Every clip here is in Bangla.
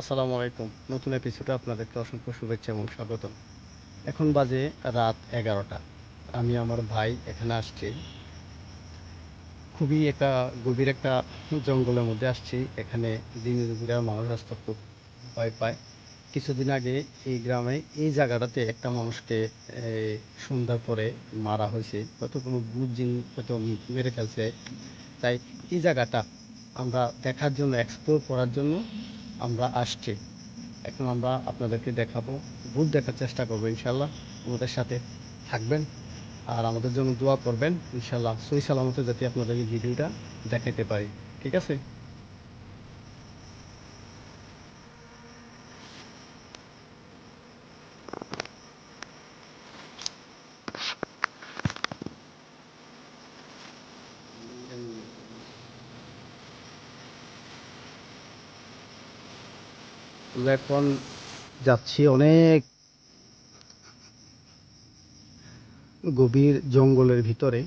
আসসালামু আলাইকুম। নতুন এপিসোডে আপনাদেরকে অসংখ্য শুভেচ্ছা এবং স্বাগতম। এখন বাজে রাত এগারোটা। আমি আমার ভাই এখানে আসছি। খুবই একটা গভীর একটা জঙ্গলের মধ্যে আসছি। এখানে দিনে দুপুরে মানুষ রাস্তা খুব ভয় পায়। কিছুদিন আগে এই গ্রামে, এই জায়গাটাতে একটা মানুষকে সন্ধ্যার পরে মারা হয়েছে। হয়তো কোনো বুঝিন হয়তো মেরে ফেলছে। তাই এই জায়গাটা আমরা দেখার জন্য এক্সপ্লোর করার জন্য আমরা আসছি। এখন আমরা আপনাদেরকে দেখাবো, ভূত দেখার চেষ্টা করব ইনশাল্লাহ আমাদের সাথে থাকবেন আর আমাদের জন্য দোয়া করবেন ইনশাল্লাহ সই সালামতে যাতে আপনাদের এই ভিডিওটা দেখাতে পারি। ঠিক আছে? এখন যাচ্ছি অনেক গভীর জঙ্গলের ভিতরে।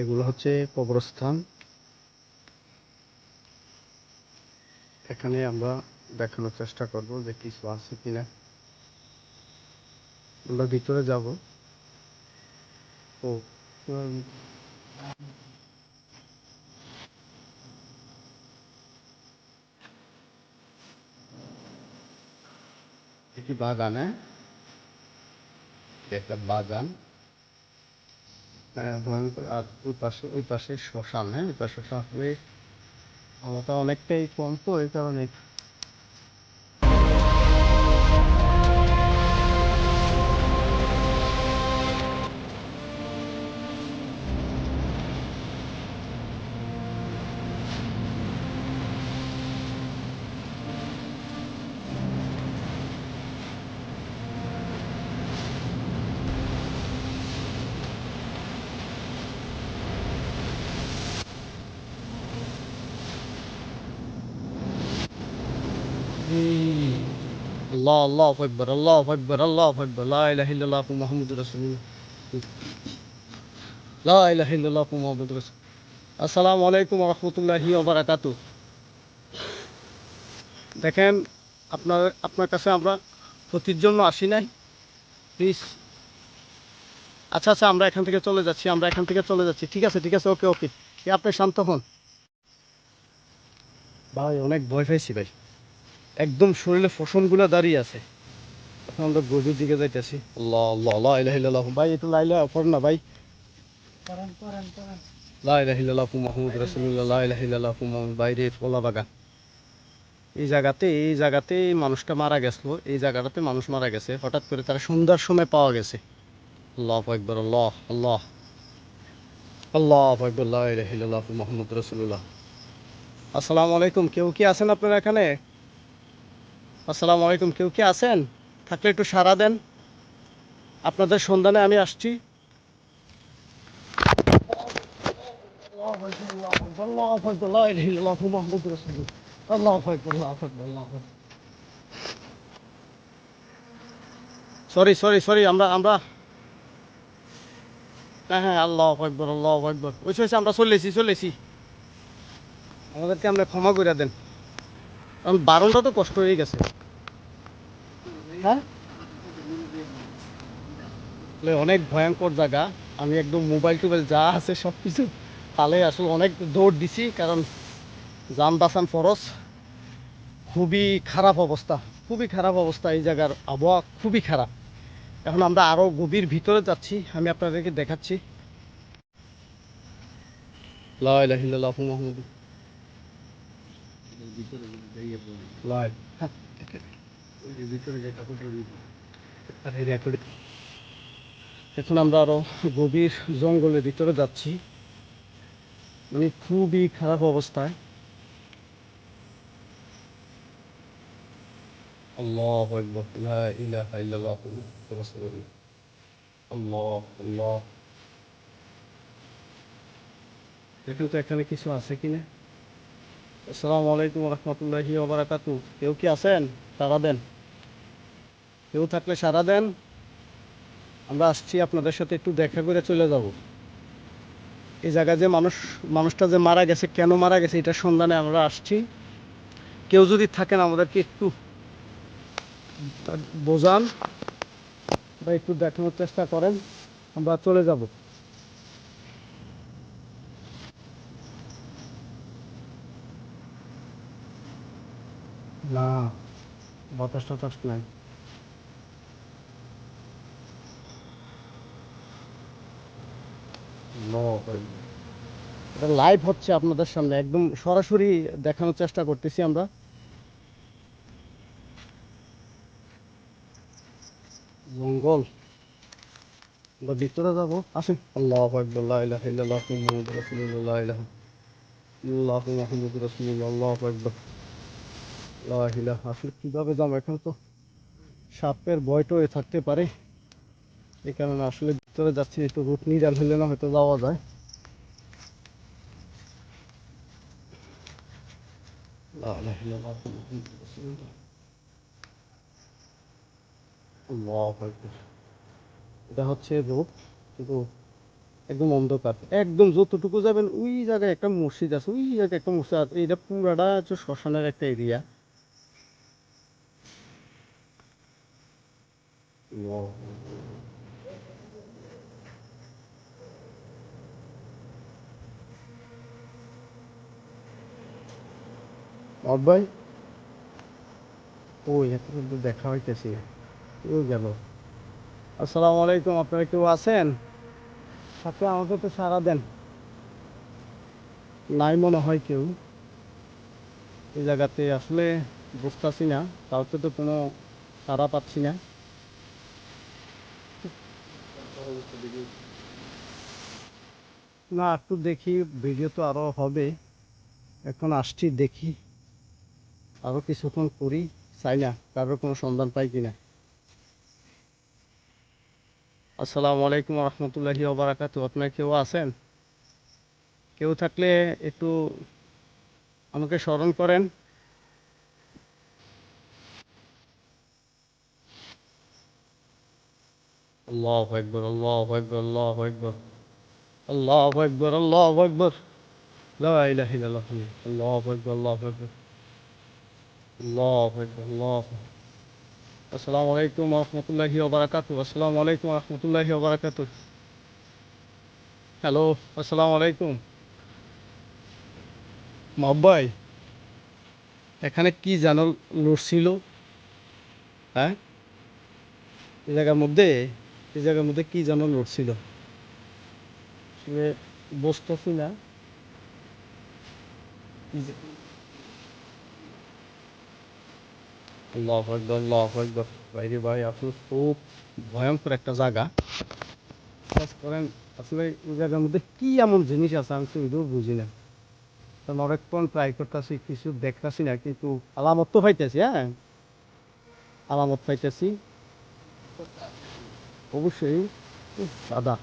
এগুলো হচ্ছে কবরস্থান। এখানে আমরা দেখানোর চেষ্টা করব যে কিছু আছে কিনা। আমরা ভিতরে যাব। ও একটি বাগান হ্যাঁ? একটা বাগান। হ্যাঁ, আর ওই পাশে ওই পাশে শ্মশান হ্যাঁ? ওই পাশে শ্মশান আমারটা অনেকটাই কম তো ওই কারণে আল্লাহ আল্লাহ আকবার আল্লাহ আকবার আল্লাহ আকবার, লা ইলাহা ইল্লাল্লাহ মুহাম্মাদুর রাসূলুল্লাহ। লা ইলাহা ইল্লাল্লাহ মুহাম্মাদুর রাসূল আসসালামু আলাইকুম রাহমাতুল্লাহি ওয়া বারাকাতুহু। দেখেন, আপনার আপনার কাছে আমরা ক্ষতির জন্য আসি নাই। প্লিজ আচ্ছা আচ্ছা আমরা এখান থেকে চলে যাচ্ছি, আমরা এখান থেকে চলে যাচ্ছি। ঠিক আছে ঠিক আছে, ওকে ওকে। আপনি শান্ত হন। ভাই, অনেক ভয় পাইছি, ভাই। একদম শরীরে ফসনগুলো দাঁড়িয়ে আছে। এখন আমরা গজুর দিকে যাইতেছি। আল্লাহ আল্লাহ লা ইলাহা ইল্লাল্লাহ। ভাই এটা লাইলা পড় না ভাই। লা ইলাহা ইল্লাল্লাহ মুহাম্মদ রাসূলুল্লাহ লা ইলাহা ইল্লাল্লাহ মুহাম্মদ। বাইরে কলা বাগান এই জায়গাতে এই জায়গাতে মানুষটা মারা গেছিল। এই জায়গাটাতে মানুষ মারা গেছে। হঠাৎ করে তারা সন্ধ্যার সময় পাওয়া গেছে। আল্লাহ আকবার আল্লাহ আল্লাহ। আল্লাহ আকবার লা ইলাহা ইল্লাল্লাহ মুহাম্মদ রাসূলুল্লাহ। আসসালামু আলাইকুম। কেউ কি আছেন আপনারা এখানে? আসসালামু আলাইকুম, কেউ কি আছেন? থাকলে একটু সাড়া দেন। আপনাদের সন্ধানে আমি আসছি। সরি সরি সরি আমরা আমরা হ্যাঁ হ্যাঁ আল্লাহ আকবর, আল্লাহ ওই আমরা চলেছি চলেছি আমাদেরকে আমরা ক্ষমা করে দেন। কারণ বারণটা তো কষ্ট হয়ে গেছে। হ্যাঁ? অনেক ভয়ঙ্কর জায়গা। আমি একদম মোবাইল টোবাইল যা আছে সব কিছু তালে আসলে অনেক দৌড় দিছি কারণ যান বাঁচান ফরস খুবই খারাপ অবস্থা খুবই খারাপ অবস্থা এই জায়গার আবহাওয়া খুবই খারাপ। এখন আমরা আরও গভীর ভিতরে যাচ্ছি আমি আপনাদেরকে দেখাচ্ছি। লা লাইভ আরে রেকর্ড এখন আমরা আরও গভীর জঙ্গলের ভিতরে যাচ্ছি। মানে খুবই খারাপ অবস্থায়। আল্লাহ আকবার লা ইলাহা ইল্লাল্লাহ রাসূলুল্লাহ আল্লাহ আল্লাহ দেখুন তো এখানে কিছু আছে কিনা? আসসালামু আলাইকুম রহমতুল্লাহি ওবরাকাতু। কেউ কি আছেন? সারা দেন। কেউ থাকলে সারা দেন। আমরা আসছি আপনাদের সাথে একটু দেখা করে চলে যাব। এই জায়গায় যে মানুষ, মানুষটা যে মারা গেছে, কেন মারা গেছে, এটার সন্ধানে আমরা আসছি। কেউ যদি থাকেন, আমাদেরকে একটু বোঝান বা একটু দেখানোর চেষ্টা করেন। আমরা চলে যাব না বাতাস টাতাস নাই। এটা লাইভ হচ্ছে আপনাদের সামনে একদম সরাসরি দেখানোর চেষ্টা করতেছি আমরা। জঙ্গল। আমরা ভিতরে যাব আসেন। আল্লাহ আকবার লা ইলাহা ইল্লাল্লাহ মুহাম্মাদুর রাসূলুল্লাহ লা ইলাহা ইল্লাল্লাহ রাসূলুল্লাহ আল্লাহু আকবার। লা ইলাহা আসলে কীভাবে যাব এখানে তো সাপের ভয়টা হয়ে থাকতে পারে। এই কারণে আসলে ভিতরে যাচ্ছি একটু রুট নিজাল হলে না হয়তো যাওয়া যায়। এটা হচ্ছে রোড কিন্তু একদম অন্ধকার। একদম যতটুকু যাবেন ওই জায়গায় একটা মসজিদ আছে ওই জায়গায় একটা মসজিদ আছে এটা পুরাটা হচ্ছে শ্মশানের একটা এরিয়া। ভাই? ওই এত কিন্তু দেখা হইতেছি। কেউ গেল। আসসালামু আলাইকুম, আপনারা কেউ আছেন? সাথে আমাকে তো সারা দেন। নাই মনে হয় কেউ। এই জায়গাতে আসলে বুঝতেছি না কাউকে তো কোনো সারা পাচ্ছি না। না, একটু দেখি ভিডিও তো আরও হবে। এখন আসছি, দেখি। আরও কিছুক্ষণ করি, চাই না, কারোর কোনো সন্ধান পাই কিনা। আসসালামু আলাইকুম রহমতুল্লাহি ওবরাকাতু আপনার কেউ আছেন? কেউ থাকলে একটু আমাকে স্মরণ করেন। আল্লাহ একবার আল্লাহ একবার আল্লাহ একবার আল্লাহ একবার আল্লাহ একবার লাইলাহ আল্লাহ একবার আল্লাহ একবার আল্লাহ একবার আল্লাহ আসসালামু আলাইকুম রহমতুল্লাহি ওবরাকাতু আসসালামু আলাইকুম রহমতুল্লাহি ওবরাকাতু হ্যালো, আসসালামু আলাইকুম। মাব্বাই এখানে কি জানো লড়ছিল হ্যাঁ? এই জায়গার মধ্যে? এই জায়গার মধ্যে কি জানো লড়ছিল আসলে বুঝতেছি না। কি যে- আল্লাহ আকবর আল্লাহ আকবর। বাইরে ভাই আসলে খুব ভয়ঙ্কর একটা জায়গা। বিশ্বাস করেন আসলে ওই জায়গার মধ্যে কি এমন জিনিস আছে আমি তো এটাও বুঝি না। কারণ অনেকক্ষণ ট্রাই করতেছি কিছু দেখতেছি না কিন্তু আলামত তো পাইতেছি হ্যাঁ? আলামত পাইতেছি। অবশ্যই সাদা।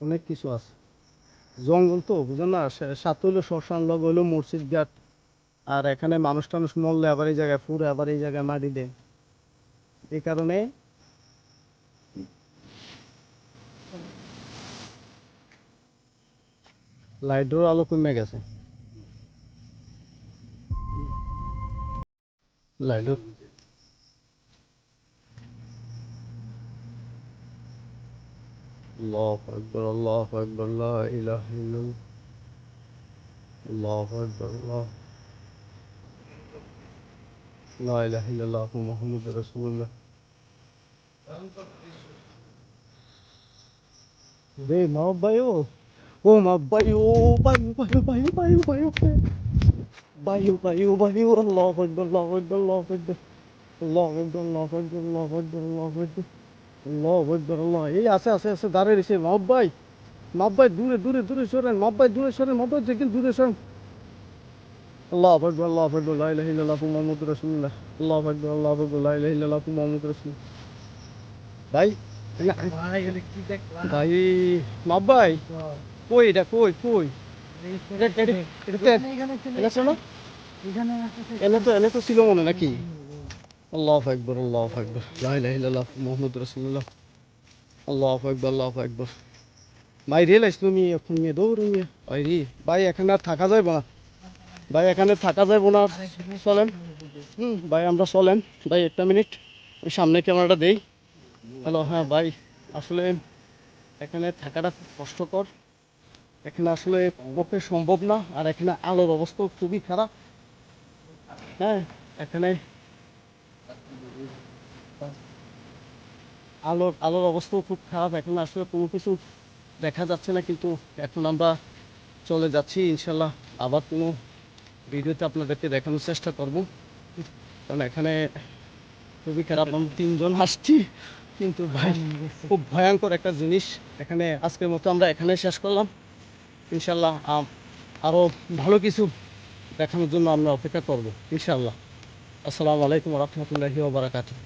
অনেক কিছু আছে। জঙ্গল তো, বুঝলেন না? সা- সাথে হইল শ্মশান, লগ হইল মসজিদ, ঘাট। আর এখানে মানুষ টানুষ মরলে আবার এই জায়গায় ফুরে আবার এই জায়গায় মাটি দেয়। এই কারণে লাইটের আলো কমে গেছে। লাইটের الله أكبر الله أكبر لا إله إلا الله. الله لا إله إلا الله محمد رسول الله. بے ماں بھائیو وہ ماں بھائیو بھائیو بھائیو بھائیو بھائیو بھائیو بھائیو بھائیو بھائیو اللہ اکبر اللہ اکبر اللہ اکبر اللہ اکبر اللہ اکبر اللہ اکبر اللہ اکبر আল্লাহ আকবার আল্লাহ। এই আছে আছে আছে দাঁড়িয়ে রয়েছে। মাব্বাই মাব্বাই দূরে দূরে দূরে সরেন। মাব্বাই দূরে সরেন মাব্বাই দেখেন দূরে সরেন। আল্লাহ আকবার আল্লাহ আকবার লা ইলাহা ইল্লাল্লাহ মুহাম্মাদুর রাসূলুল্লাহ। আল্লাহ আকবার আল্লাহ আকবার লা ইলাহা ইল্লাল্লাহ মুহাম্মাদুর রাসূলুল্লাহ। ভাই ভাই মাব্বাই কই এটা কই কই? এটা এটা- এটা- এটা ছিল না? এনে তো এনে তো ছিল মনে নাকি? আল্লাহ আকবর আল্লাহ আকবর। লা ইলাহা ইল্লাল্লাহ মুহাম্মাদুর রাসূলুল্লাহ। আল্লাহ আকবর আল্লাহ আকবর। ভাই রেল আসলো নিয়ে এখন নিয়ে দৌড় নিয়ে। ভাই রে, ভাই, এখানে আর থাকা যাবে না। ভাই, এখানে থাকা যাবে না। চলেন। হুম, ভাই, আমরা চলেন। ভাই, একটা মিনিট। ওই সামনে ক্যামেরাটা দেই। হ্যালো হ্যাঁ ভাই, আসলে এখানে থাকাটা কষ্টকর। এখানে আসলে পক্ষে সম্ভব না। আর এখানে আলোর অবস্থাও খুবই খারাপ। হ্যাঁ এখানে আলোর আলোর অবস্থাও খুব খারাপ। এখন আসলে কোনো কিছু দেখা যাচ্ছে না কিন্তু এখন আমরা চলে যাচ্ছি। ইনশাল্লাহ আবার কোনো ভিডিওতে আপনাদেরকে দেখানোর চেষ্টা করব। কারণ এখানে খুবই খারাপ আমরা তিনজন আসছি কিন্তু ভাই খুব ভয়ঙ্কর একটা জিনিস। এখানে আজকের মতো আমরা এখানে শেষ করলাম। ইনশাল্লাহ আম, আরও ভালো কিছু দেখানোর জন্য আমরা অপেক্ষা করব ইনশাল্লাহ। আসসালামু আলাইকুম রহমতুল্লাহি ওবরাকাতুহ